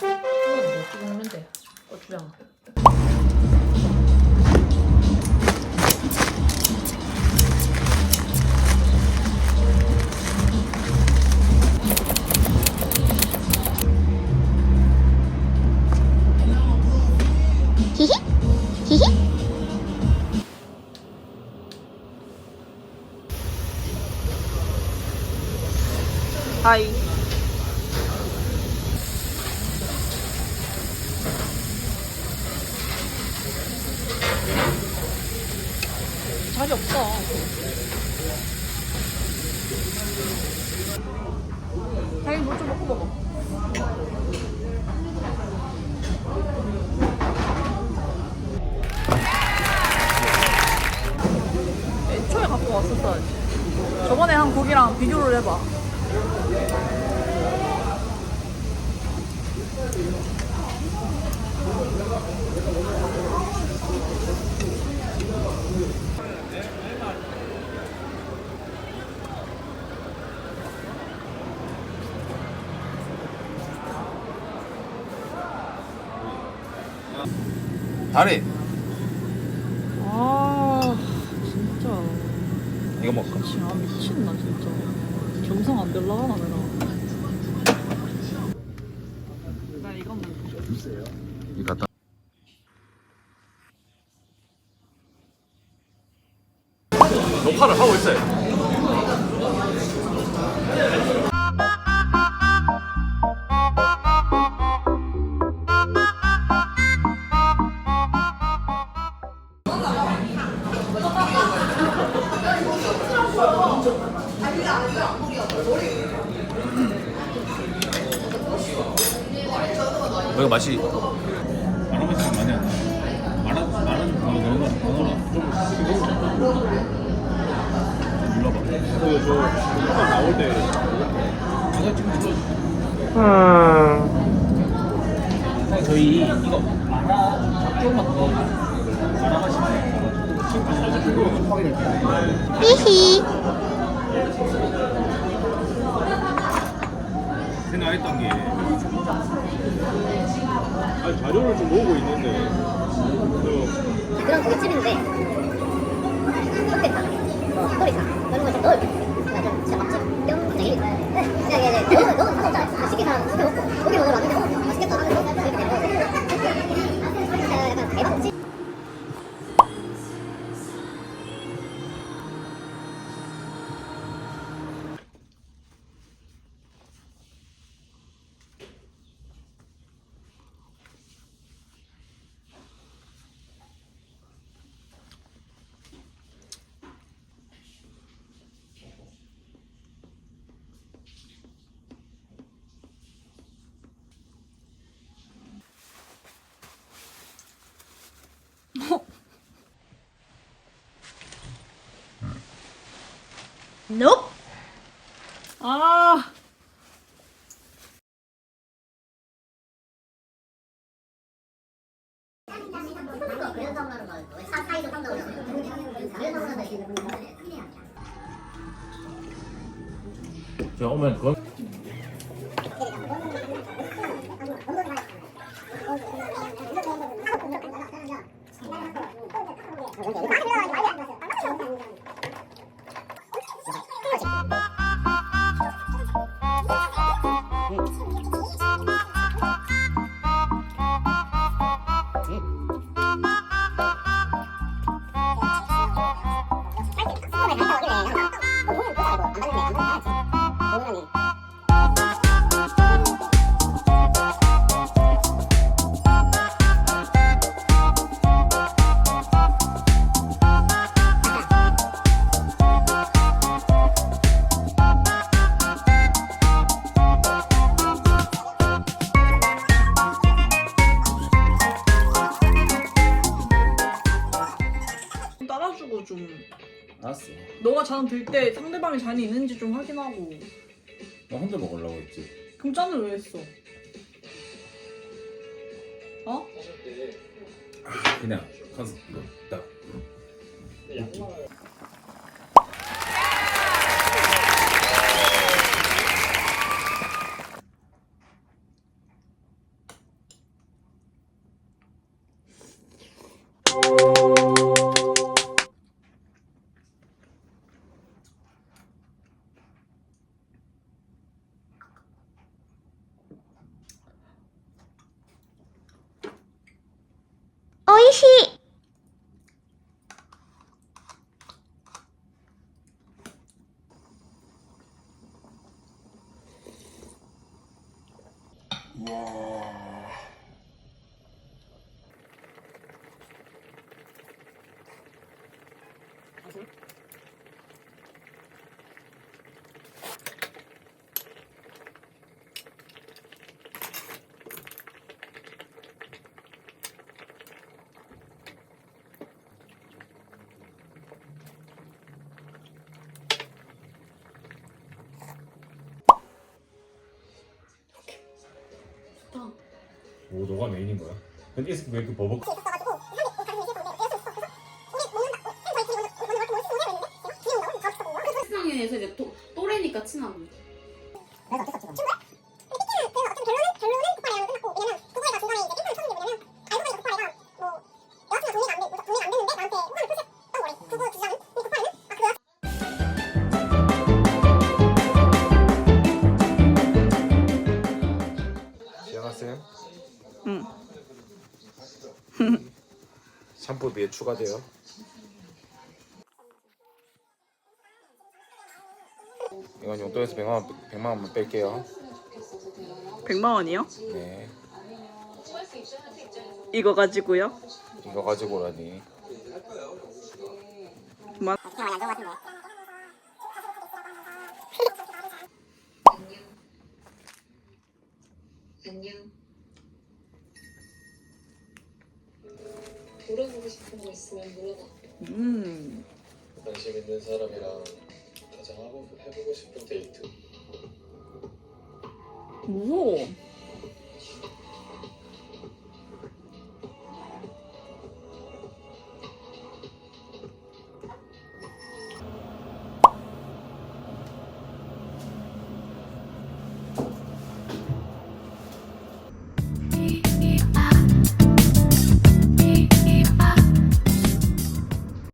뭐 먹으면 돼? 고추장. 히히? 히히? 자리 없어. 하이 뭐좀 먹고 먹어. 애초에 갖고 왔었어야지. 저번에 한 고기랑 비교를 해봐. 다리. 아 진짜. 이거 먹을까? 아 미친나 진짜. 정상 안 될라가나 내가. 나 이거 먹을게. 이 갖다 녹화를 하고 있어요 이거 맛이 말한 것이 많이 안 나. 말한 거 너무 너무 좀 눌러봐. 그저 한번 나올 때 이거 지금 눌러. 음. 저희 이거 마라 조금만 더 마라 맛이 확인할게요. 히히. 생각했던 게 아니 자료를 좀 모으고 있는데 그 그런 고깃집인데 흑대탕, 뭐 닭도리탕 그런 걸좀 넣을 때 그러니까 좀 진짜 맛집 뿅 분위기 Nope. 아제 가 오면 그건 잔들 때 상대방이 잔이 있는지 좀 확인하고. 나 혼자 먹으려고 했지. 그럼 짠을 왜 했어? 어? 그냥 컨셉 이거 딱. Uou. 오 너가 메인인 거야? 근데 이 새끼 왜 이렇게 버벅? 세상에서 이제 또, 또래니까 친하고. 샴푸 비에 추가돼요. 이건 용돈에서 100만 원, 100만 원만 뺄게요. 100만 원이요? 네. 이거 가지고요? 이거 가지고라니. 안녕. 물어보고 싶은 거 있으면 물어봐. 음. 관심 있는 사람이랑 가장 하고 해보고 싶은 데이트 무서워.